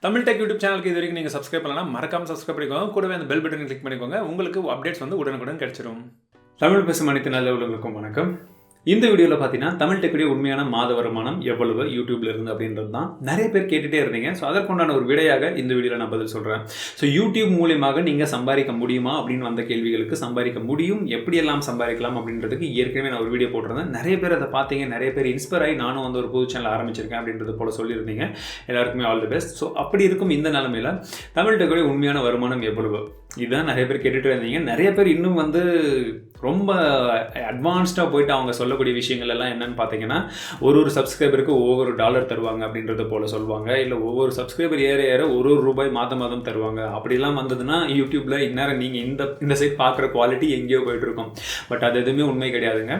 Tamil tech YouTube சேனலுக்கு இது வரைக்கும் நீங்கள் சப்ஸ்கிரைப் பண்ணலாம் மறக்காம சப்ஸ்கிரைப் பண்ணிக்கோங்க. கூடவே அந்த பெல் பட்டனை கிளிக் பண்ணிக்கோங்க. உங்களுக்கு அப்டேட்ஸ் வந்து உடனுக்குடன் கிடைச்சிரும். தமிழ் பேசும் அனைத்து நல்ல உள்ளவங்களுக்கும் வணக்கம். இந்த வீடியோவில் பார்த்தீங்கன்னா தமிழ் டெக்குடைய உண்மையான மாத வருமானம் எவ்வளவு யூடியூப்ல இருந்து அப்படின்றது தான் நிறைய பேர் கேட்டுகிட்டே இருந்தீங்க. ஸோ அதற்குண்டான ஒரு விடையாக இந்த வீடியோவில் நான் பதில் சொல்கிறேன் ஸோ யூடியூப் மூலியமாக நீங்கள் சம்பாதிக்க முடியுமா அப்படின்னு வந்த கேள்விகளுக்கு சம்பாதிக்க முடியும். எப்படியெல்லாம் சம்பாதிக்கலாம் அப்படின்றதுக்கு ஏற்கனவே நான் ஒரு வீடியோ போட்டிருந்தேன். நிறைய பேர் அதை பார்த்தீங்க. நிறைய பேர் இன்ஸ்பயர் ஆகி நானும் வந்து ஒரு புது சேனல் ஆரம்பிச்சிருக்கேன் அப்படின்றது போல சொல்லியிருந்தீங்க. எல்லாருக்குமே ஆல் தி பெஸ்ட் ஸோ அப்படி இருக்கும் இந்த நிலமையில தமிழ் டெக்குடைய உண்மையான வருமானம் எவ்வளவு? இதுதான் நிறைய பேர் கேட்டுட்டு இருந்தீங்க நிறைய பேர் இன்னும் வந்து ரொம்ப அட்வான்ஸ்டாக போயிட்டு அவங்க சொல்லக்கூடிய விஷயங்கள் எல்லாம் என்னன்னு பார்த்தீங்கன்னா ஒரு ஒரு சப்ஸ்கிரைபருக்கு ஒவ்வொரு டாலர் தருவாங்க அப்படின்றத போல சொல்லுவாங்க. இல்லை ஒவ்வொரு சப்ஸ்கிரைபர் ஏற ஏற ஒரு ஒரு ரூபாய் மாதம் மாதம் தருவாங்க. அப்படிலாம் வந்ததுன்னா யூடியூப்பில் இந்நேரம் நீங்கள் இந்த இந்த சைட் பார்க்குற குவாலிட்டி எங்கேயோ போயிட்டு இருக்கும் பட் அது எதுவுமே உண்மை கிடையாதுங்க.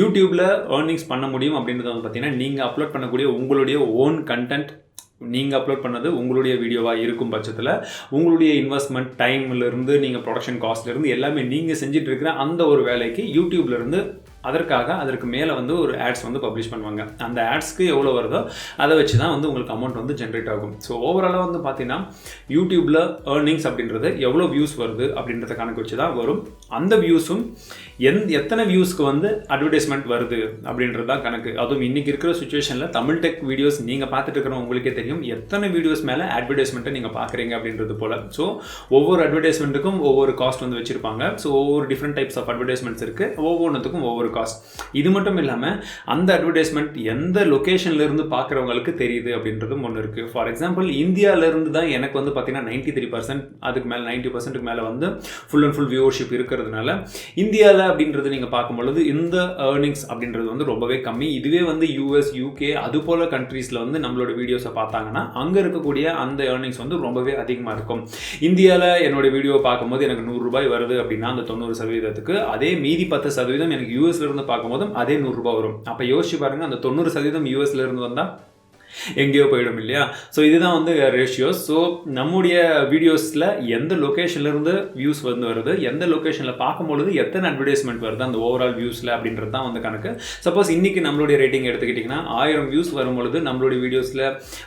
யூடியூப்பில் ஏர்னிங்ஸ் பண்ண முடியும் அப்படின்றது வந்து பார்த்தீங்கன்னா நீங்கள் அப்லோட் பண்ணக்கூடிய உங்களுடைய ஓன் கண்டென்ட் நீங்கள் அப்லோட் பண்ணது உங்களுடைய வீடியோவாக இருக்கும் பட்சத்தில் உங்களுடைய இன்வெஸ்ட்மெண்ட் டைம்லேருந்து நீங்கள் ப்ரொடக்ஷன் காஸ்ட்லேருந்து எல்லாமே நீங்கள் செஞ்சுட்டு இருக்கிற அந்த ஒரு வேலைக்கு யூடியூப்லேருந்து அதற்காக அதற்கு மேலே வந்து ஒரு ஆட்ஸ் வந்து பப்ளிஷ் பண்ணுவாங்க. அந்த ஆட்ஸ்க்கு எவ்வளோ வருதோ அதை வச்சு தான் வந்து உங்களுக்கு அமௌண்ட் வந்து ஜென்ரேட் ஆகும். ஸோ ஓவராலாக வந்து பார்த்தீங்கன்னா யூடியூப்பில் ஏர்னிங்ஸ் அப்படின்றது எவ்வளோ வியூஸ் வருது அப்படின்றத கணக்கு வச்சு தான் வரும். அந்த வியூஸும் எந் எத்தனை வியூஸ்க்கு வந்து அட்வர்டைஸ்மெண்ட் வருது அப்படின்றது தான் கணக்கு. அதுவும் இன்றைக்கி இருக்கிற சுச்சுவேஷனில் தமிழ் டெக் வீடியோஸ் நீங்கள் பார்த்துட்டு இருக்கிற உங்களுக்கே தெரியும் எத்தனை வீடியோஸ் மேலே அட்வர்டைஸ்மெண்ட்டை நீங்கள் பார்க்குறீங்க அப்படின்றது போல். ஸோ ஒவ்வொரு அட்வர்டைஸ்மெண்ட்டுக்கும் ஒவ்வொரு காஸ்ட் வந்து வச்சுருப்பாங்க. ஸோ ஒவ்வொரு டிஃப்ரெண்ட் டைப்ஸ் ஆஃப் அட்வர்டைஸ்மெண்ட்ஸ் இருக்குது ஒவ்வொன்றுத்துக்கும் ஒவ்வொரு காஸ்ட் இது மட்டும் இல்லாமல் அந்த அட்வர்டைஸ்மெண்ட் எந்த லொக்கேஷன்லேருந்து பார்க்குறவங்களுக்கு தெரியுது அப்படின்றதும் ஒன்று இருக்குது ஃபார் எக்ஸாம்பிள் இந்தியாவிலேருந்து தான் எனக்கு வந்து பார்த்தீங்கன்னா நைன்ட்டி த்ரீ பர்சன்ட் அதுக்கு மேலே நைன்ட்டி பர்சன்ட்டுக்கு மேலே வந்து ஃபுல் அண்ட் ஃபுல் வியூவர்ஷிப் இருக்கிற இருக்கிறதுனால இந்தியாவில் அப்படின்றது நீங்கள் பார்க்கும்பொழுது இந்த ஏர்னிங்ஸ் அப்படின்றது வந்து ரொம்பவே கம்மி. இதுவே வந்து யூஎஸ் யூகே அது போல் கண்ட்ரீஸில் வந்து நம்மளோட வீடியோஸை பார்த்தாங்கன்னா அங்கே இருக்கக்கூடிய அந்த ஏர்னிங்ஸ் வந்து ரொம்பவே அதிகமாக இருக்கும். இந்தியாவில் என்னோட வீடியோவை பார்க்கும்போது எனக்கு நூறுரூபாய் வருது அப்படின்னா அந்த தொண்ணூறு சதவீதத்துக்கு. அதே மீதி பத்து சதவீதம் எனக்கு யூஎஸ்லேருந்து பார்க்கும்போதும் அதே நூறுரூபா வரும். அப்போ யோசிச்சு பாருங்க அந்த தொண்ணூறு சதவீதம் யூஎஸ்லேருந்து வந்தால் எங்கேயோ போயிடும் இல்லையா? ஸோ இதுதான் வந்து ரேஷியோஸ் ஸோ நம்முடைய வீடியோஸில் எந்த லொக்கேஷன்லேருந்து வியூஸ் வந்து வருது எந்த லொக்கேஷனில் பார்க்கும்பொழுது எத்தனை அட்வர்டைஸ்மெண்ட் வருது அந்த ஓவரால் வியூஸில் அப்படின்றது தான் வந்து கணக்கு. சப்போஸ் இன்றைக்கி நம்மளுடைய ரேட்டிங் எடுத்துக்கிட்டிங்கன்னா ஆயிரம் வியூஸ் வரும்பொழுது நம்மளுடைய வீடியோஸில்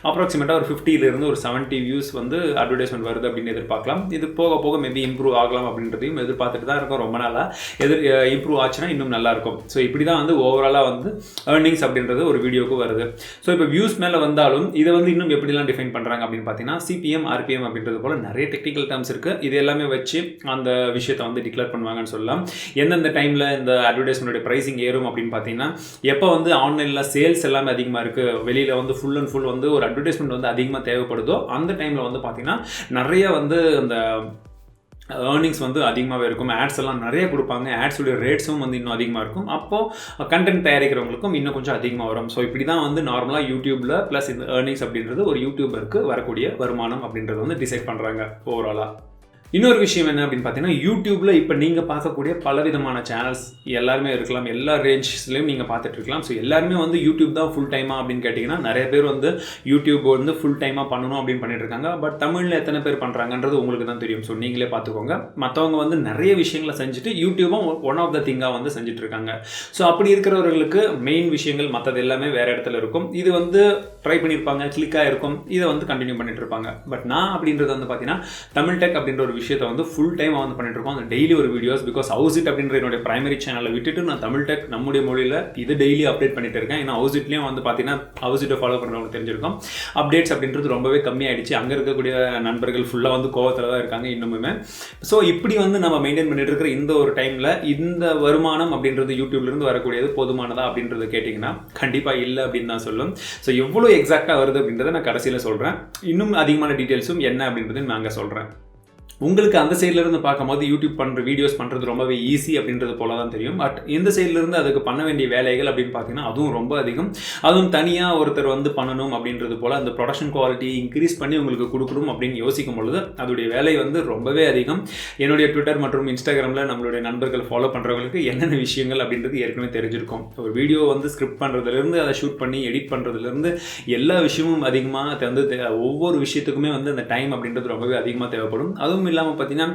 அப்ராக்சிமேட்டாக ஒரு ஃபிஃப்டியிலேருந்து ஒரு செவன்ட்டி வியூஸ் வந்து அட்வர்டைஸ்மெண்ட் வருது அப்படின்னு எதிர்பார்க்கலாம். இது போக போக மேபி இம்ப்ரூவ் ஆகலாம் அப்படின்றதையும் எதிர்பார்த்துட்டு தான் இருக்கும் ரொம்ப நாளாக எதிர் இம்ப்ரூவ் ஆச்சுன்னா இன்னும் நல்லாயிருக்கும் ஸோ இப்படி தான் வந்து ஓவராலாக வந்து ஏர்னிங்ஸ் அப்படின்றது ஒரு வீடியோக்கு வருது. ஸோ இப்போ வியூஸ் மேலே வந்தாலும் இதை வந்து இன்னும் எப்படிலாம் டிஃபைன் பண்ணுறாங்க அப்படின்னு பார்த்தீங்கன்னா சிபிஎம் ஆர்பிஎம் அப்படின்றது போல் நிறைய டெக்னிக்கல் டேர்ம்ஸ் இருக்குது இது எல்லாமே வச்சு அந்த விஷயத்தை வந்து டிக்ளேர் பண்ணுவாங்கன்னு சொல்லலாம். எந்தெந்த டைமில் இந்த அட்வர்டைஸ்மெண்ட்டோட ப்ரைஸிங் ஏறும் அப்படின்னு பார்த்தீங்கன்னா எப்போ வந்து ஆன்லைனில் சேல்ஸ் எல்லாமே அதிகமாக இருக்குது வெளியில் வந்து ஃபுல் அண்ட் ஃபுல் வந்து ஒரு அட்வர்டைஸ்மெண்ட் வந்து அதிகமாக தேவைப்படுதோ அந்த டைமில் வந்து பார்த்தீங்கன்னா நிறைய வந்து அந்த ஏர்னிங்ஸ் வந்து அதிகமாகவே இருக்கும். ஆட்ஸ் எல்லாம் நிறைய கொடுப்பாங்க. ஆட்ஸுடைய ரேட்ஸும் வந்து இன்னும் அதிகமாக இருக்கும். அப்போது கண்டென்ட் தயாரிக்கிறவங்களுக்கும் இன்னும் கொஞ்சம் அதிகமாக வரும். ஸோ இப்படி தான் வந்து நார்மலாக யூடியூப்பில் ப்ளஸ் இந்த ஏர்னிங்ஸ் அப்படின்றது ஒரு யூடியூபருக்கு வரக்கூடிய வருமானம் அப்படின்றது வந்து டிசைட் பண்ணுறாங்க ஓவராலாக இன்னொரு விஷயம் என்ன அப்படின்னு பார்த்தீங்கன்னா யூடியூப்பில் இப்போ நீங்கள் பார்க்கக்கூடிய பலவிதமான சேனல்ஸ் எல்லாருமே இருக்கலாம். எல்லா ரேஞ்ச்ஸ்லையும் நீங்கள் பார்த்துட்டு இருக்கலாம். ஸோ எல்லாருமே வந்து யூடியூப் தான் ஃபுல் டைமாக அப்படின்னு கேட்டிங்கன்னா நிறைய பேர் வந்து யூடியூப் வந்து ஃபுல் டைமாக பண்ணணும் அப்படின்னு பண்ணிட்டு இருக்காங்க. பட் தமிழில் எத்தனை பேர் பண்ணுறாங்கன்றது உங்களுக்கு தான் தெரியும். ஸோ நீங்களே பார்த்துக்கோங்க. மற்றவங்க வந்து நிறைய விஷயங்களை செஞ்சுட்டு யூடியூபும் ஒன் ஆஃப் த திங்காக வந்து செஞ்சுட்டு இருக்காங்க. ஸோ அப்படி இருக்கிறவர்களுக்கு மெயின் விஷயங்கள் மற்றது எல்லாமே வேறு இடத்துல இருக்கும். இது வந்து ட்ரை பண்ணியிருப்பாங்க கிளிக்காக இருக்கும் இதை வந்து கண்டினியூ பண்ணிட்டு இருப்பாங்க. பட் நான் அப்படின்றது வந்து பார்த்தீங்கன்னா தமிழ் டெக் அப்படின்ற ஒரு விஷயத்தை வந்து ஃபுல் டைம் வந்து பண்ணிட்டு இருக்கோம் அந்த டெய்லி ஒரு வீடியோஸ் பிகாஸ் ஹவுஸ் இட் அப்படின்ற என்னுடைய பிரைமரி சேனலை விட்டுட்டு நான் தமிழ் டெக் நம்முடைய மொழியில் இது டெய்லி அப்டேட் பண்ணிட்டு இருக்கேன். ஏன்னா ஹவுஸ் இட்லேயும் வந்து பார்த்தீங்கன்னா ஹவுஸ் இட்டை ஃபாலோ பண்ணுறவங்க தெரிஞ்சிருக்கோம். அப்டேட்ஸ் அப்படின்றது ரொம்பவே கம்மியாயிடுச்சு. அங்கே இருக்கக்கூடிய நண்பர்கள் ஃபுல்லாக வந்து கோவத்தில் தான் இருக்காங்க இன்னுமே ஸோ இப்படி வந்து நம்ம மெயின்டைன் பண்ணிட்டு இருக்கிற இந்த ஒரு டைமில் இந்த வருமானம் அப்படின்றது யூடியூப்லேருந்து வரக்கூடியது போதுமானதா அப்படின்றத கேட்டிங்கன்னா கண்டிப்பாக இல்லை அப்படின்னு தான் சொல்லும். ஸோ எவ்வளோ எக்ஸாக்டாக வருது அப்படின்றத நான் கடைசியில் சொல்கிறேன் இன்னும் அதிகமான டீட்டெயில்ஸும் என்ன அப்படின்றதையும் நாங்கள் சொல்கிறேன் உங்களுக்கு அந்த சைட்லேருந்து பார்க்கும்போது யூடியூப் பண்ணுற வீடியோஸ் பண்ணுறது ரொம்பவே ஈஸி அப்படின்றது போல தான் தெரியும். பட் இந்த சைட்லேருந்து அதுக்கு பண்ண வேண்டிய வேலைகள் அப்படின்னு பார்த்தீங்கன்னா அதுவும் ரொம்ப அதிகம். அதுவும் தனியாக ஒருத்தர் வந்து பண்ணணும் அப்படின்றது போல் அந்த ப்ரொடக்ஷன் குவாலிட்டி இன்க்ரீஸ் பண்ணி உங்களுக்கு கொடுக்கணும் அப்படின்னு யோசிக்கும் பொழுது அதோடைய வேலை வந்து ரொம்பவே அதிகம். என்னுடைய ட்விட்டர் மற்றும் இன்ஸ்டாகிராமில் நம்மளுடைய நண்பர்கள் ஃபாலோ பண்ணுறவங்களுக்கு என்னென்ன விஷயங்கள் அப்படின்றது ஏற்கனவே தெரிஞ்சிருக்கும். ஒரு வீடியோ வந்து ஸ்கிரிப்ட் பண்ணுறதுலேருந்து அதை ஷூட் பண்ணி எடிட் பண்ணுறதுலேருந்து எல்லா விஷயமும் அதிகமாக வந்து ஒவ்வொரு விஷயத்துக்குமே வந்து அந்த டைம் அப்படின்றது ரொம்பவே அதிகமாக தேவைப்படும். அதுவும் இல்லாமல் பார்த்தீங்கன்னா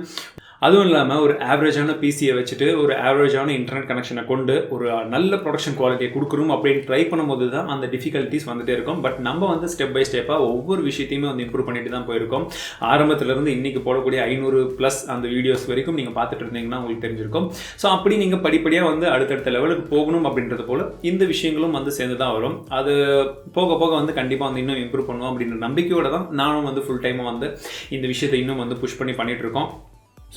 அதுவும் இல்லாமல் ஒரு ஆவரேஜான பிசியை வச்சுட்டு ஒரு ஆவரேஜான இன்டர்நெட் கனெக்ஷனை கொண்டு ஒரு நல்ல ப்ரொடக்ஷன் குவாலிட்டியை கொடுக்கணும் அப்படின்னு ட்ரை பண்ணும்போது தான் அந்த டிஃபிகல்ட்டிஸ் வந்துட்டே இருக்கும். பட் நம்ம வந்து ஸ்டெப் பை ஸ்டெப்பாக ஒவ்வொரு விஷயத்தையுமே வந்து இம்ப்ரூவ் பண்ணிட்டு தான் போயிருக்கோம். ஆரம்பத்திலேருந்து இன்னைக்கு போடக்கூடிய ஐநூறு ப்ளஸ் அந்த வீடியோஸ் வரைக்கும் நீங்கள் பார்த்துட்டு இருந்தீங்கன்னா உங்களுக்கு தெரிஞ்சிருக்கும். ஸோ அப்படி நீங்கள் படிப்படியாக வந்து அடுத்தடுத்த லெவலுக்கு போகணும் அப்படின்றது போல் இந்த விஷயங்களும் வந்து சேர்ந்து தான் வரும். அது போக போக வந்து கண்டிப்பாக வந்து இன்னும் இம்ப்ரூவ் பண்ணுவோம் அப்படின்ற நம்பிக்கையோட தான் நானும் வந்து ஃபுல் டைமாக வந்து இந்த விஷயத்தை இன்னும் வந்து புஷ் பண்ணி பண்ணிகிட்டு இருக்கோம்.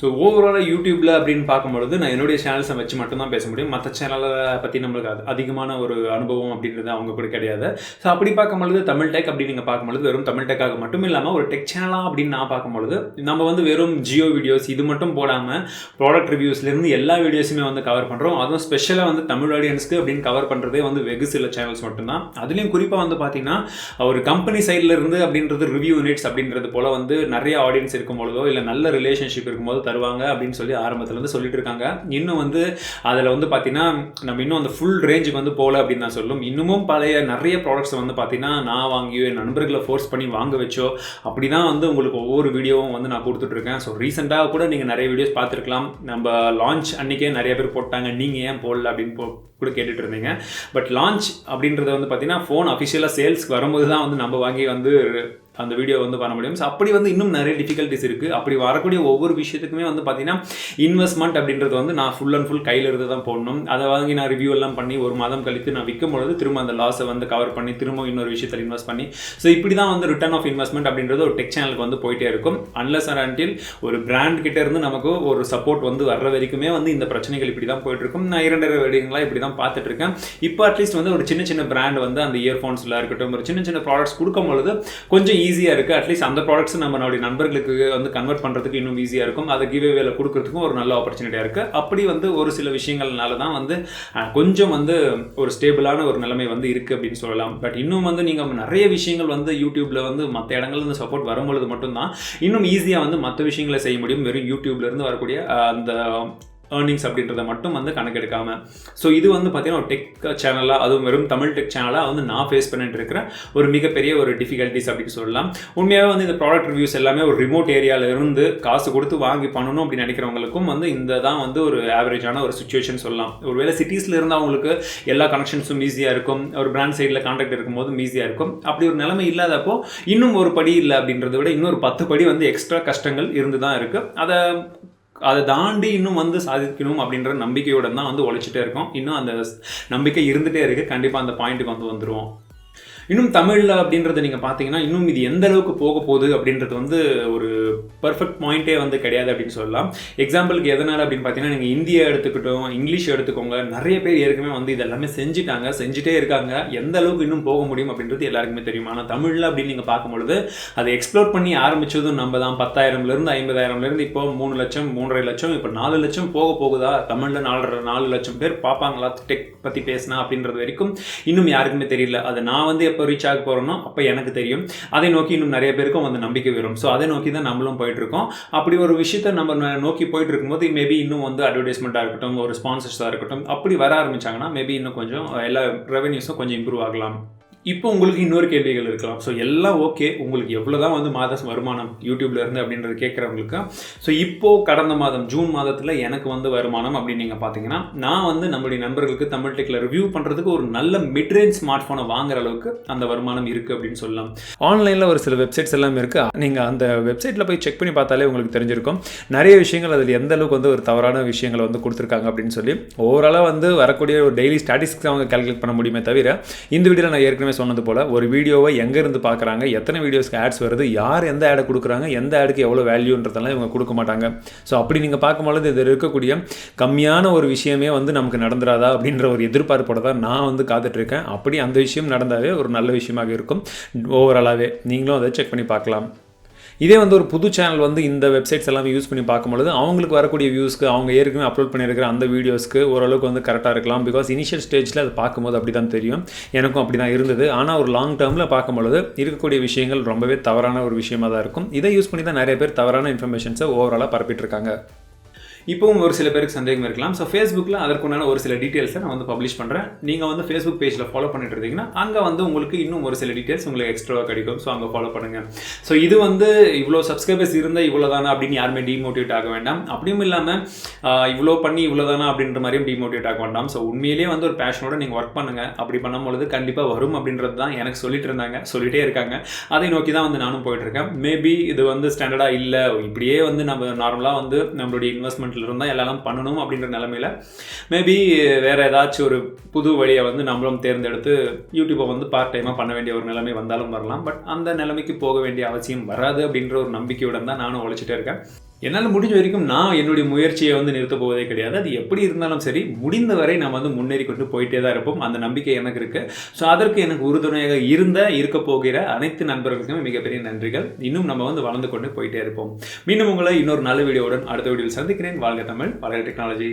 ஸோ ஓவராலாக யூடியூப்பில் அப்படின்னு பார்க்கும்பொழுது நான் என்னுடைய சேனல்ஸை வச்சு மட்டும்தான் பேச முடியும். மற்ற சேனலை பற்றி நம்மளுக்கு அது அதிகமான ஒரு அனுபவம் அப்படின்றது அவங்க கூட கிடையாது. ஸோ அப்படி பார்க்கும்பொழுது தமிழ் டெக் அப்படி நீங்கள் பார்க்கும்பொழுது வெறும் தமிழ் டெக்காக மட்டும் இல்லாமல் ஒரு டெக் சேனலாக அப்படின்னு நான் பார்க்கும்பொழுது நம்ம வந்து வெறும் ஜியோ வீடியோஸ் இது மட்டும் போடாமல் ப்ராடக்ட் ரிவ்யூஸ்லேருந்து எல்லா வீடியோஸுமே வந்து கவர் பண்ணுறோம் அதுவும் ஸ்பெஷலாக வந்து தமிழ் ஆடியன்ஸ்க்கு அப்படின்னு கவர் பண்ணுறதே வந்து வெகு சில சேனல்ஸ் மட்டும்தான். அதுலேயும் குறிப்பாக வந்து பார்த்தீங்கன்னா ஒரு கம்பெனி சைடில் இருந்து அப்படின்றது ரிவ்யூ யூனிட்ஸ் அப்படின்றது போல் வந்து நிறைய ஆடியன்ஸ் இருக்கும் பொழுதோ இல்லை நல்ல ரிலேஷன்ஷிப் இருக்கும்போது தருவாங்க அப்படின்னு சொல்லி ஆரம்பத்துலேருந்து சொல்லிட்டு இருக்காங்க. இன்னும் வந்து அதில் வந்து பார்த்தீங்கன்னா நம்ம இன்னும் அந்த ஃபுல் ரேஞ்சுக்கு வந்து போகல அப்படின்னு நான் சொல்லும். இன்னமும் பழைய நிறைய ப்ராடக்ட்ஸ் வந்து பார்த்தீங்கன்னா நான் வாங்கியோ என் நண்பர்களை ஃபோர்ஸ் பண்ணி வாங்க வச்சோ அப்படி தான் வந்து உங்களுக்கு ஒவ்வொரு வீடியோவும் வந்து நான் கொடுத்துட்ருக்கேன் ஸோ ரீசெண்டாக கூட நீங்கள் நிறைய வீடியோஸ் பார்த்துருக்கலாம். நம்ம லான்ச் அன்றைக்கே நிறைய பேர் போட்டாங்க. நீங்கள் ஏன் போடல அப்படின்னு போ கூட கேட்டுட்டு இருந்தீங்க. பட் லான்ச் அப்படின்றத வந்து பார்த்தீங்கன்னா ஃபோன் அஃபிஷியலாக சேல்ஸ்க்கு வரும்போது தான் வந்து நம்ம வாங்கி வந்து அந்த வீடியோ வந்து பண்ண முடியும். ஸோ அப்படி வந்து இன்னும் நிறைய டிஃபிகல்ட்டிஸ் இருக்குது அப்படி வரக்கூடிய ஒவ்வொரு விஷயத்துக்குமே வந்து பார்த்தீங்கன்னா இன்வெஸ்ட்மெண்ட் அப்படின்றது வந்து நான் ஃபுல் அண்ட் ஃபுல் கையில் இருந்து தான் போடணும். அதை வாங்கி நான் ரிவ்யூ எல்லாம் பண்ணி ஒரு மாதம் கழித்து நான் விற்கும் பொழுது திரும்ப அந்த லாஸை வந்து கவர் பண்ணி திரும்ப இன்னொரு விஷயத்தில் இன்வெஸ்ட் பண்ணி. ஸோ இப்படி தான் வந்து ரிட்டர்ன் ஆஃப் இன்வெஸ்ட்மெண்ட் அப்படின்றது ஒரு டெக் சேனலுக்கு வந்து போயிட்டே இருக்கும். அன்லஸ் அண்ட் அன்டில் ஒரு பிராண்ட் கிட்டேருந்து நமக்கு ஒரு சப்போர்ட் வந்து வர்ற வரைக்குமே வந்து இந்த பிரச்சனைகள் இப்படி தான் போயிட்டு இருக்கும். நான் இரண்டரை வேடிங்களாக இப்படி தான் பார்த்துட்டு இருக்கேன் இப்போ அட்லீஸ்ட் வந்து ஒரு சின்ன சின்ன பிராண்ட் வந்து அந்த இயர்ஃபோன்ஸில் இருக்கட்டும் ஒரு சின்ன சின்ன ப்ராடக்ட்ஸ் கொடுக்கும் பொழுது கொஞ்சம் ஈஸியாக இருக்குது அட்லீஸ்ட் அந்த ப்ராடக்ட்ஸ் நம்மளுடைய நண்பர்களுக்கு வந்து கன்வெர்ட் பண்ணுறதுக்கு இன்னும் ஈஸியாக இருக்கும். அதை கிவ் வேல கொடுக்கறதுக்கும் ஒரு நல்ல ஆப்பர்ச்சுனிட்டியாக இருக்குது அப்படி வந்து ஒரு சில விஷயங்கள்னால தான் வந்து கொஞ்சம் வந்து ஒரு ஸ்டேபிளான ஒரு நிலைமை வந்து இருக்குது அப்படின்னு சொல்லலாம். பட் இன்னும் வந்து நீங்கள் நிறைய விஷயங்கள் வந்து யூடியூப்பில் வந்து மற்ற இடங்கள்ல இருந்து சப்போர்ட் வரும்பொழுது மட்டும்தான் இன்னும் ஈஸியாக வந்து மற்ற விஷயங்களை செய்ய முடியும். வெறும் யூடியூப்லேருந்து வரக்கூடிய அந்த ஏர்னிங்ஸ் அப்படின்றத மட்டும் வந்து கணக்கெடுக்காம. ஸோ இது வந்து பார்த்தீங்கன்னா ஒரு டெக் சேனலாக அதுவும் வெறும் தமிழ் டெக் சேனலாக வந்து நான் ஃபேஸ் பண்ணிட்டு இருக்கிற ஒரு மிகப்பெரிய ஒரு டிஃபிகல்ட்டிஸ் அப்படின்னு சொல்லலாம். உண்மையாகவே வந்து இந்த ப்ராடக்ட் ரிவ்யூஸ் எல்லாமே ஒரு ரிமோட் ஏரியாவில் இருந்து காசு கொடுத்து வாங்கி பண்ணணும் அப்படின்னு நினைக்கிறவங்களுக்கும் வந்து இந்த தான் வந்து ஒரு ஆவரேஜான ஒரு சுச்சுவேஷன் சொல்லலாம். ஒருவேளை சிட்டிஸில் இருந்தால் அவங்களுக்கு எல்லா கனெக்ஷன்ஸும் ஈஸியாக இருக்கும். ஒரு பிராண்ட் சைடில் கான்டாக்ட் இருக்கும்போது ஈஸியாக இருக்கும். அப்படி ஒரு நிலைமை இல்லாதப்போ இன்னும் ஒரு படி இல்லை அப்படின்றத விட இன்னொரு பத்து படி வந்து எக்ஸ்ட்ரா கஷ்டங்கள் இருந்து தான் இருக்குது அதை அதை தாண்டி இன்னும் வந்து சாதிக்கணும் அப்படின்ற நம்பிக்கையோட தான் வந்து உழைச்சிட்டே இருக்கோம். இன்னும் அந்த நம்பிக்கை இருந்துகிட்டே இருக்குது கண்டிப்பாக அந்த பாயிண்ட்டுக்கு வந்து வந்துடுவோம் இன்னும் தமிழில் அப்படின்றத நீங்கள் பார்த்தீங்கன்னா இன்னும் இது எந்த அளவுக்கு போக போகுது அப்படின்றது வந்து ஒரு பர்ஃபெக்ட் பாயிண்ட்டே வந்து கிடையாது அப்படின்னு சொல்லலாம். எக்ஸாம்பிளுக்கு எதனால் அப்படின்னு பார்த்தீங்கன்னா நீங்கள் இந்தியா எடுத்துக்கிட்டோம் இங்கிலீஷ் எடுத்துக்கோங்க நிறைய பேர் ஏற்கனவே வந்து இதெல்லாமே செஞ்சுட்டாங்க செஞ்சுட்டே இருக்காங்க. எந்த அளவுக்கு இன்னும் போக முடியும் அப்படின்றது எல்லாருக்குமே தெரியும். ஆனால் தமிழில் அப்படின்னு நீங்கள் பார்க்கும்பொழுது அதை எக்ஸ்ப்ளோர் பண்ணி ஆரம்பிச்சதும் நம்ம தான் பத்தாயிரம்லேருந்து ஐம்பதாயிரம்லேருந்து இப்போ மூணு லட்சம் மூன்றரை லட்சம் இப்போ நாலு லட்சம் போக போகுதா? தமிழில் நாலரை நாலு லட்சம் பேர் பார்ப்பாங்களா டெக் பற்றி பேசினா அப்படின்றது வரைக்கும் இன்னும் யாருக்குமே தெரியல. அதை நான் வந்து எப்போ ரீச் ஆக போகிறோனோ அப்போ எனக்கு தெரியும். அதை நோக்கி இன்னும் நிறைய பேருக்கும் வந்து நம்பிக்கை வரும். ஸோ அதை நோக்கி தான் நம்மளும் போயிட்டுருக்கோம். அப்படி ஒரு விஷயத்த நம்ம ந- நோக்கி போயிட்டு இருக்கும்போது மேபி இன்னும் வந்து அட்வர்டைஸ்மெண்ட்டாக இருக்கட்டும் ஒரு ஸ்பான்சர்ஸாக இருக்கட்டும் அப்படி வர ஆரம்பிச்சாங்கன்னா மேபி இன்னும் கொஞ்சம் எல்லா ரெவன்யூஸும் கொஞ்சம் இம்ப்ரூவ் ஆகலாம். இப்போ உங்களுக்கு இன்னொரு கேள்விகள் இருக்கலாம். ஸோ எல்லாம் ஓகே உங்களுக்கு எவ்வளோ தான் வந்து மாத வருமானம் யூடியூப்லேருந்து அப்படின்றது கேட்குறவங்களுக்கு ஸோ இப்போது கடந்த மாதம் ஜூன் மாதத்தில் எனக்கு வந்து வருமானம் அப்படின்னு நீங்கள் பார்த்தீங்கன்னா நான் வந்து நம்மளுடைய நண்பர்களுக்கு தமிழ் டெக்கில் ரிவ்யூ பண்ணுறதுக்கு ஒரு நல்ல மிட்ரேஞ்ச் ஸ்மார்ட் ஃபோனை வாங்குற அளவுக்கு அந்த வருமானம் இருக்குது அப்படின்னு சொல்லலாம். ஆன்லைனில் ஒரு சில வெப்சைட்ஸ் எல்லாம் இருக்குது நீங்கள் அந்த வெப்சைட்டில் போய் செக் பண்ணி பார்த்தாலே உங்களுக்கு தெரிஞ்சிருக்கும். நிறைய விஷயங்கள் அதில் எந்த அளவுக்கு வந்து ஒரு தவறான விஷயங்களை வந்து கொடுத்துருக்காங்க அப்படின்னு சொல்லி ஓவராலாக வந்து வரக்கூடிய ஒரு டெய்லி ஸ்டாட்டிஸ்டிக்ஸ் அவங்க கால்குலேட் பண்ண முடியுமே தவிர இந்த வீடியோவில் நான் ஏற்கனவே சொன்னது போல் ஒரு வீடியோவை எங்கேருந்து பார்க்குறாங்க எத்தனை வீடியோஸ்க்கு ஆட்ஸ் வருது யார் எந்த ஆடை கொடுக்குறாங்க எந்த ஆடுக்கு எவ்வளோ வேல்யூன்றதெல்லாம் இவங்க கொடுக்க மாட்டாங்க. ஸோ அப்படி நீங்கள் பார்க்கும்பொழுது இதில் இருக்கக்கூடிய கம்மியான ஒரு விஷயமே வந்து நமக்கு நடந்துடாதா அப்படின்ற ஒரு எதிர்பார்ப்போட தான் நான் வந்து காத்துட்ருக்கேன். அப்படி அந்த விஷயம் நடந்தாவே ஒரு நல்ல விஷயமாக இருக்கும். ஓவராலாகவே நீங்களும் அதை செக் பண்ணி பார்க்கலாம். இதே வந்து ஒரு புது சேனல் வந்து இந்த வெப்சைட்ஸ் எல்லாமே யூஸ் பண்ணி பார்க்கும்பொழுது அவங்களுக்கு வரக்கூடிய வியூஸ்க்கு அவங்க ஏற்கனவே அப்லோட் பண்ணியிருக்கிற அந்த வீடியோஸ்க்கு ஓரளவுக்கு வந்து கரெக்டாக இருக்கலாம். பிகாஸ் இனிஷியல் ஸ்டேஜில் அதை பார்க்கும்போது அப்படி தான் தெரியும். எனக்கும் அப்படி தான் இருந்தது. ஆனால் ஒரு லாங் டேர்மில் பார்க்கும்பொழுது இருக்கக்கூடிய விஷயங்கள் ரொம்பவே தவறான ஒரு விஷயமா தான் இருக்கும். இதை யூஸ் பண்ணி தான் நிறைய பேர் தவறான இன்ஃபர்மேஷன்ஸை ஓவராலாக பரப்பிட்டு இருக்காங்க. இப்போவும் ஒரு சில பேருக்கு சந்தேகம் இருக்கலாம். ஸோ ஃபேஸ்புக்கில் அதற்குண்டான ஒரு சில டீட்டெயில்ஸை நான் வந்து பப்ளிஷ் பண்ணுறேன் நீங்கள் வந்து ஃபேஸ்புக் பேஜில் ஃபாலோ பண்ணிட்டு இருந்தீங்கன்னா அங்கே வந்து உங்களுக்கு இன்னும் ஒரு சில டீட்டெயில்ஸ் உங்களுக்கு எக்ஸ்ட்ராவாக கிடைக்கும். ஸோ அங்கே ஃபாலோ பண்ணுங்கள் ஸோ இது வந்து இவ்வளோ சப்ஸ்கிரைபர்ஸ் இருந்தால் இவ்வளோ தானே அப்படின்னு யாருமே டிமோட்டிவேட் ஆக வேண்டாம். அப்படியும் இல்லாமல் இவ்வளோ பண்ணி இவ்வளோ தானே அப்படின்ற மாதிரியும் டிமோட்டிவேட் ஆக வேண்டாம். ஸோ உண்மையிலேயே வந்து ஒரு பேஷனோட நீங்கள் ஒர்க் பண்ணுங்கள் அப்படி பண்ணும்பொழுது கண்டிப்பாக வரும் அப்படின்றது தான் எனக்கு சொல்லிட்டு இருந்தாங்க. சொல்லிட்டே இருக்காங்க. அதை நோக்கி தான் வந்து நானும் போயிட்டு இருக்கேன். மேபி இது வந்து ஸ்டாண்டர்டாக இல்லை. இப்படியே வந்து நம்ம நார்மலாக வந்து நம்மளுடைய இன்வெஸ்ட்மெண்ட் இன்வெஸ்ட்மெண்ட்டில் இருந்தால் எல்லாம் பண்ணணும் அப்படின்ற நிலமையில மேபி வேறு ஏதாச்சும் ஒரு புது வழியை வந்து நம்மளும் தேர்ந்தெடுத்து யூடியூப்பை வந்து பார்ட் டைமாக பண்ண வேண்டிய ஒரு நிலைமை வந்தாலும் வரலாம். பட் அந்த நிலைமைக்கு போக வேண்டிய அவசியம் வராது அப்படின்ற ஒரு நம்பிக்கையுடன் தான் நானும் உழைச்சிட்டே இருக்கேன். என்னால் முடிஞ்ச வரைக்கும் நான் என்னுடைய முயற்சியை வந்து நிறுத்த போவதே கிடையாது. அது எப்படி இருந்தாலும் சரி முடிந்த வரை நான் வந்து முன்னேறி கொண்டு போயிட்டே தான் இருப்போம். அந்த நம்பிக்கை எனக்கு இருக்குது ஸோ அதற்கு எனக்கு உறுதுணையாக இருந்த இருக்க போகிற அனைத்து நண்பர்களுக்குமே மிகப்பெரிய நன்றிகள். இன்னும் நம்ம வந்து வளர்ந்து கொண்டு போயிட்டே இருப்போம். மீண்டும் உங்களை இன்னொரு நல்ல வீடியோவுடன் அடுத்த வீடியோவில் சந்திக்கிறேன். வாழ்க தமிழ் வளர டெக்னாலஜி.